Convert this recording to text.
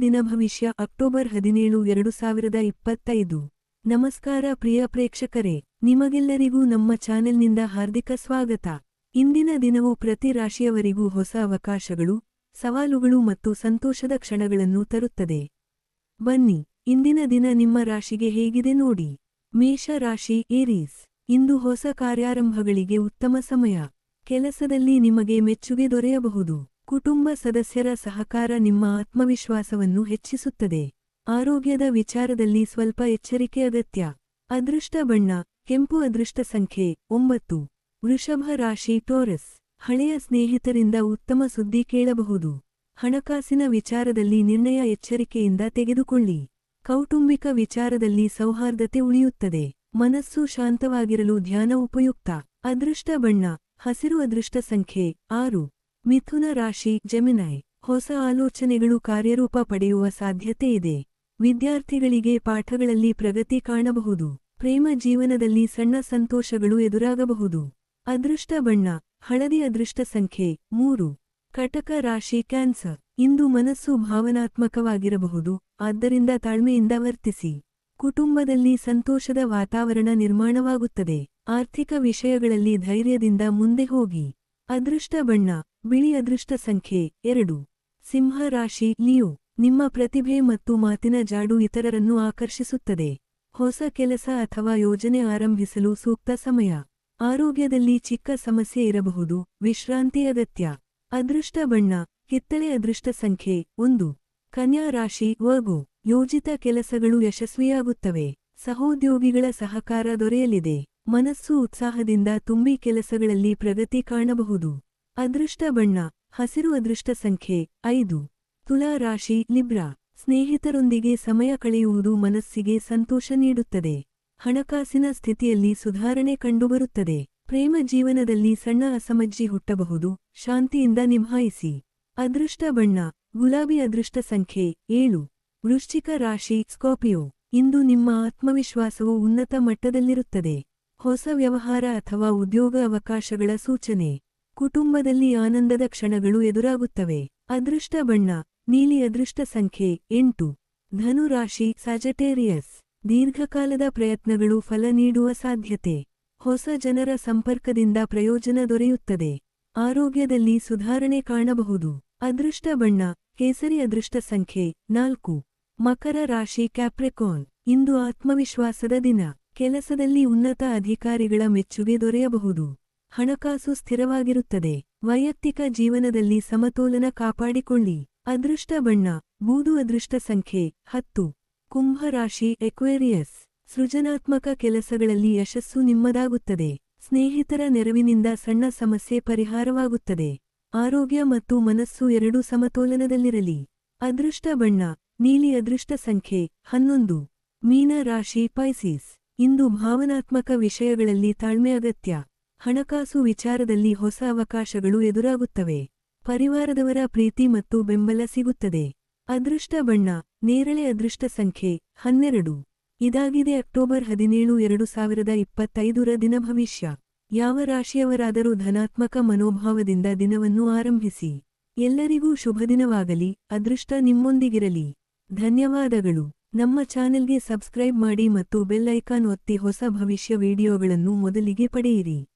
ದಿನ ಭವಿಷ್ಯ, ಅಕ್ಟೋಬರ್ ಹದಿನೇಳು, ಎರಡು ಸಾವಿರದ ಇಪ್ಪತ್ತೈದು. ನಮಸ್ಕಾರ ಪ್ರಿಯ ಪ್ರೇಕ್ಷಕರೇ, ನಿಮಗೆಲ್ಲರಿಗೂ ನಮ್ಮ ಚಾನೆಲ್ನಿಂದ ಹಾರ್ದಿಕ ಸ್ವಾಗತ. ಇಂದಿನ ದಿನವು ಪ್ರತಿ ರಾಶಿಯವರಿಗೂ ಹೊಸ ಅವಕಾಶಗಳು, ಸವಾಲುಗಳು ಮತ್ತು ಸಂತೋಷದ ಕ್ಷಣಗಳನ್ನು ತರುತ್ತದೆ. ಬನ್ನಿ, ಇಂದಿನ ದಿನ ನಿಮ್ಮ ರಾಶಿಗೆ ಹೇಗಿದೆ ನೋಡಿ. ಮೇಷ ರಾಶಿ, ಏರೀಸ್, ಇಂದು ಹೊಸ ಕಾರ್ಯಾರಂಭಗಳಿಗೆ ಉತ್ತಮ ಸಮಯ. ಕೆಲಸದಲ್ಲಿ ನಿಮಗೆ ಮೆಚ್ಚುಗೆ ದೊರೆಯಬಹುದು. ಕುಟುಂಬ ಸದಸ್ಯರ ಸಹಕಾರ ನಿಮ್ಮ ಆತ್ಮವಿಶ್ವಾಸವನ್ನು ಹೆಚ್ಚಿಸುತ್ತದೆ. ಆರೋಗ್ಯದ ವಿಚಾರದಲ್ಲಿ ಸ್ವಲ್ಪ ಎಚ್ಚರಿಕೆ ಅಗತ್ಯ. ಅದೃಷ್ಟ ಬಣ್ಣ, ಕೆಂಪು ಅದೃಷ್ಟ ಸಂಖ್ಯೆ, ಒಂಬತ್ತು. ವೃಷಭ ರಾಶಿ ಟೋರಸ್, ಹಳೆಯ ಸ್ನೇಹಿತರಿಂದ ಉತ್ತಮ ಸುದ್ದಿ ಕೇಳಬಹುದು. ಹಣಕಾಸಿನ ವಿಚಾರದಲ್ಲಿ ನಿರ್ಣಯ ಎಚ್ಚರಿಕೆಯಿಂದ ತೆಗೆದುಕೊಳ್ಳಿ. ಕೌಟುಂಬಿಕ ವಿಚಾರದಲ್ಲಿ ಸೌಹಾರ್ದತೆ ಉಳಿಯುತ್ತದೆ. ಮನಸ್ಸು ಶಾಂತವಾಗಿರಲು ಧ್ಯಾನ ಉಪಯುಕ್ತ. ಅದೃಷ್ಟ ಬಣ್ಣ, ಹಸಿರು ಅದೃಷ್ಟ ಸಂಖ್ಯೆ, ಆರು. ಮಿಥುನ ರಾಶಿ ಜೆಮಿನೈ. ಹೊಸ ಆಲೋಚನೆಗಳು ಕಾರ್ಯರೂಪ ಪಡೆಯುವ ಸಾಧ್ಯತೆ ಇದೆ. ವಿದ್ಯಾರ್ಥಿಗಳಿಗೆ ಪಾಠಗಳಲ್ಲಿ ಪ್ರಗತಿ ಕಾಣಬಹುದು. ಪ್ರೇಮ ಜೀವನದಲ್ಲಿ ಸಣ್ಣ ಸಂತೋಷಗಳು ಎದುರಾಗಬಹುದು. ಅದೃಷ್ಟ ಬಣ್ಣ, ಹಳದಿ ಅದೃಷ್ಟ ಸಂಖ್ಯೆ, ಮೂರು. ಕಟಕ ರಾಶಿ ಕ್ಯಾನ್ಸರ್. ಇಂದು ಮನಸ್ಸು ಭಾವನಾತ್ಮಕವಾಗಿರಬಹುದು, ಆದ್ದರಿಂದ ತಾಳ್ಮೆಯಿಂದ ವರ್ತಿಸಿ. ಕುಟುಂಬದಲ್ಲಿ ಸಂತೋಷದ ವಾತಾವರಣ ನಿರ್ಮಾಣವಾಗುತ್ತದೆ. ಆರ್ಥಿಕ ವಿಷಯಗಳಲ್ಲಿ ಧೈರ್ಯದಿಂದ ಮುಂದೆ ಹೋಗಿ. ಅದೃಷ್ಟ ಬಣ್ಣ ಬಿಳಿ ಅದೃಷ್ಟ ಸಂಖ್ಯೆ ಎರಡು. ಸಿಂಹ ರಾಶಿ ಲಿಯೋ, ನಿಮ್ಮ ಪ್ರತಿಭೆ ಮತ್ತು ಮಾತಿನ ಜಾಡು ಇತರರನ್ನು ಆಕರ್ಷಿಸುತ್ತದೆ. ಹೊಸ ಕೆಲಸ ಅಥವಾ ಯೋಜನೆ ಆರಂಭಿಸಲು ಸೂಕ್ತ ಸಮಯ. ಆರೋಗ್ಯದಲ್ಲಿ ಚಿಕ್ಕ ಸಮಸ್ಯೆ ಇರಬಹುದು, ವಿಶ್ರಾಂತಿ ಅಗತ್ಯ. ಅದೃಷ್ಟ ಬಣ್ಣ, ಕಿತ್ತಳೆ ಅದೃಷ್ಟ ಸಂಖ್ಯೆ ಒಂದು. ಕನ್ಯಾ ರಾಶಿ, ವರ್ಗೋ, ಯೋಜಿತ ಕೆಲಸಗಳು ಯಶಸ್ವಿಯಾಗುತ್ತವೆ. ಸಹೋದ್ಯೋಗಿಗಳ ಸಹಕಾರ ದೊರೆಯಲಿದೆ. ಮನಸ್ಸು ಉತ್ಸಾಹದಿಂದ ತುಂಬಿ ಕೆಲಸಗಳಲ್ಲಿ ಪ್ರಗತಿ ಕಾಣಬಹುದು. ಅದೃಷ್ಟ ಬಣ್ಣ, ಹಸಿರು ಅದೃಷ್ಟ ಸಂಖ್ಯೆ, ಐದು. ತುಲಾ ರಾಶಿ, ಲಿಬ್ರಾ. ಸ್ನೇಹಿತರೊಂದಿಗೆ ಸಮಯ ಕಳೆಯುವುದು ಮನಸ್ಸಿಗೆ ಸಂತೋಷ ನೀಡುತ್ತದೆ. ಹಣಕಾಸಿನ ಸ್ಥಿತಿಯಲ್ಲಿ ಸುಧಾರಣೆ ಕಂಡುಬರುತ್ತದೆ. ಪ್ರೇಮ ಜೀವನದಲ್ಲಿ ಸಣ್ಣ ಅಸಮಜ್ಜಿ ಹುಟ್ಟಬಹುದು. ಶಾಂತಿಯಿಂದ ನಿಭಾಯಿಸಿ. ಅದೃಷ್ಟ ಬಣ್ಣ, ಗುಲಾಬಿ ಅದೃಷ್ಟ ಸಂಖ್ಯೆ, ಏಳು. ವೃಶ್ಚಿಕ ರಾಶಿ, ಸ್ಕಾರ್ಪಿಯೋ. ಇಂದು ನಿಮ್ಮ ಆತ್ಮವಿಶ್ವಾಸವು ಉನ್ನತ ಮಟ್ಟದಲ್ಲಿರುತ್ತದೆ. ಹೊಸ ವ್ಯವಹಾರ ಅಥವಾ ಉದ್ಯೋಗ ಅವಕಾಶಗಳ ಸೂಚನೆ. ಕುಟುಂಬದಲ್ಲಿ ಆನಂದದ ಕ್ಷಣಗಳು ಎದುರಾಗುತ್ತವೆ. ಅದೃಷ್ಟ ಬಣ್ಣ, ನೀಲಿ ಅದೃಷ್ಟ ಸಂಖ್ಯೆ ಎಂಟು. ಧನು ರಾಶಿ ಸಜಟೇರಿಯಸ್ ದೀರ್ಘಕಾಲದ ಪ್ರಯತ್ನಗಳು ಫಲ ನೀಡುವ ಸಾಧ್ಯತೆ. ಹೊಸ ಜನರ ಸಂಪರ್ಕದಿಂದ ಪ್ರಯೋಜನ ದೊರೆಯುತ್ತದೆ. ಆರೋಗ್ಯದಲ್ಲಿ ಸುಧಾರಣೆ ಕಾಣಬಹುದು. ಅದೃಷ್ಟ ಬಣ್ಣ, ಕೇಸರಿ ಅದೃಷ್ಟ ಸಂಖ್ಯೆ ನಾಲ್ಕು. ಮಕರ ರಾಶಿ ಕ್ಯಾಪ್ರೆಕಾನ್ ಇಂದು ಆತ್ಮವಿಶ್ವಾಸದ ದಿನ. ಕೆಲಸದಲ್ಲಿ ಉನ್ನತ ಅಧಿಕಾರಿಗಳ ಮೆಚ್ಚುಗೆ ದೊರೆಯಬಹುದು. ಹಣಕಾಸು ಸ್ಥಿರವಾಗಿರುತ್ತದೆ. ವೈಯಕ್ತಿಕ ಜೀವನದಲ್ಲಿ ಸಮತೋಲನ ಕಾಪಾಡಿಕೊಳ್ಳಿ. ಅದೃಷ್ಟ ಬಣ್ಣ, ಬೂದು ಅದೃಷ್ಟ ಸಂಖ್ಯೆ ಹತ್ತು. ಕುಂಭ ರಾಶಿ ಎಕ್ವೇರಿಯಸ್ ಸೃಜನಾತ್ಮಕ ಕೆಲಸಗಳಲ್ಲಿ ಯಶಸ್ಸು ನಿಮ್ಮದಾಗುತ್ತದೆ. ಸ್ನೇಹಿತರ ನೆರವಿನಿಂದ ಸಣ್ಣ ಸಮಸ್ಯೆ ಪರಿಹಾರವಾಗುತ್ತದೆ. ಆರೋಗ್ಯ ಮತ್ತು ಮನಸ್ಸು ಎರಡೂ ಸಮತೋಲನದಲ್ಲಿರಲಿ. ಅದೃಷ್ಟ ಬಣ್ಣ, ನೀಲಿ ಅದೃಷ್ಟ ಸಂಖ್ಯೆ ಹನ್ನೊಂದು. ಮೀನ ರಾಶಿ ಪೈಸಿಸ್ ಇಂದು ಭಾವನಾತ್ಮಕ ವಿಷಯಗಳಲ್ಲಿ ತಾಳ್ಮೆ ಅಗತ್ಯ. ಹಣಕಾಸು ವಿಚಾರದಲ್ಲಿ ಹೊಸ ಅವಕಾಶಗಳು ಎದುರಾಗುತ್ತವೆ. ಪರಿವಾರದವರ ಪ್ರೀತಿ ಮತ್ತು ಬೆಂಬಲ ಸಿಗುತ್ತದೆ. ಅದೃಷ್ಟ ಬಣ್ಣ, ನೇರಳೆ ಅದೃಷ್ಟ ಸಂಖ್ಯೆ, ಹನ್ನೆರಡು. ಇದಾಗಿದೆ ಅಕ್ಟೋಬರ್ ಹದಿನೇಳು, ಎರಡು ಸಾವಿರದ ಇಪ್ಪತ್ತೈದರ ದಿನ ಭವಿಷ್ಯ. ಯಾವ ರಾಶಿಯವರಾದರೂ ಧನಾತ್ಮಕ ಮನೋಭಾವದಿಂದ ದಿನವನ್ನು ಆರಂಭಿಸಿ. ಎಲ್ಲರಿಗೂ ಶುಭ ದಿನವಾಗಲಿ. ಅದೃಷ್ಟ ನಿಮ್ಮೊಂದಿಗಿರಲಿ. ಧನ್ಯವಾದಗಳು. ನಮ್ಮ ಚಾನೆಲ್ಗೆ ಸಬ್ಸ್ಕ್ರೈಬ್ ಮಾಡಿ ಮತ್ತು ಬೆಲ್ ಐಕಾನ್ ಒತ್ತಿ ಹೊಸ ಭವಿಷ್ಯ ವಿಡಿಯೋಗಳನ್ನು ಮೊದಲಿಗೆ ಪಡೆಯಿರಿ.